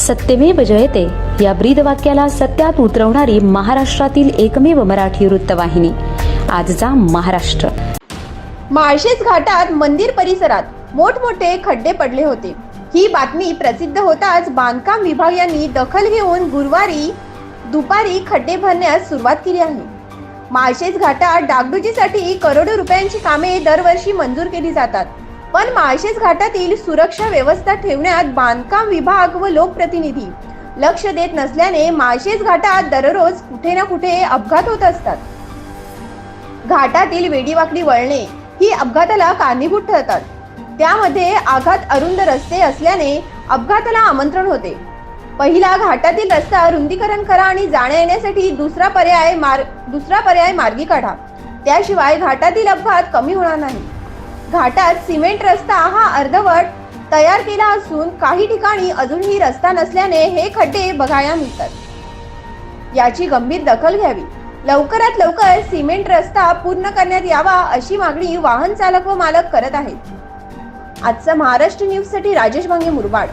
सत्यमेव जयते. या ब्रीदवाक्याला सत्यात उतरवणारी महाराष्ट्रातील एकमेव मराठी वृत्तवाहिनी. आजचा महाराष्ट्र. माळशेज घाटात मंदिर परिसरात मोठमोठे खड्डे पडले होते. ही बातमी प्रसिद्ध होताच बांधकाम विभाग यांनी दखल घेऊन गुरुवारी दुपारी खड्डे भरण्यास सुरुवात केली आहे. माळशेज घाटात डागडुजीसाठी करोडो रुपयांची कामे दरवर्षी मंजूर केली जातात. पण माळशेज घाटातील सुरक्षा व्यवस्था ठेवण्यात बांधकाम विभाग व लोकप्रतिनिधी लक्ष देत नसल्याने माळशेज घाटात दररोज कुठे ना कुठे अपघात होत असतात. घाटातील वेडीवाकडी वळणे ही अपघाताला कारणीभूत ठरतात. त्यामध्ये आघात अरुंद रस्ते असल्याने अपघाताला आमंत्रण होते. पहिला घाटातील रस्ता रुंदीकरण करा आणि जाण्या येण्यासाठी दुसरा पर्याय मार्ग दुसरा पर्याय मार्गी काढा. त्याशिवाय घाटातील अपघात कमी होणार नाही. घाटात सिमेंट रस्ता हा अर्धवट तयार केला असून काही ठिकाणी अजूनही रस्ता नसल्याने हे खड्डे बघायला मिळतात. याची गंभीर दखल घ्यावी. लवकरात लवकर सिमेंट रस्ता पूर्ण करण्यात यावा अशी मागणी वाहन चालक व मालक करत आहेत. आजचा महाराष्ट्र न्यूजसाठी राजेश भांगे मुरबाड.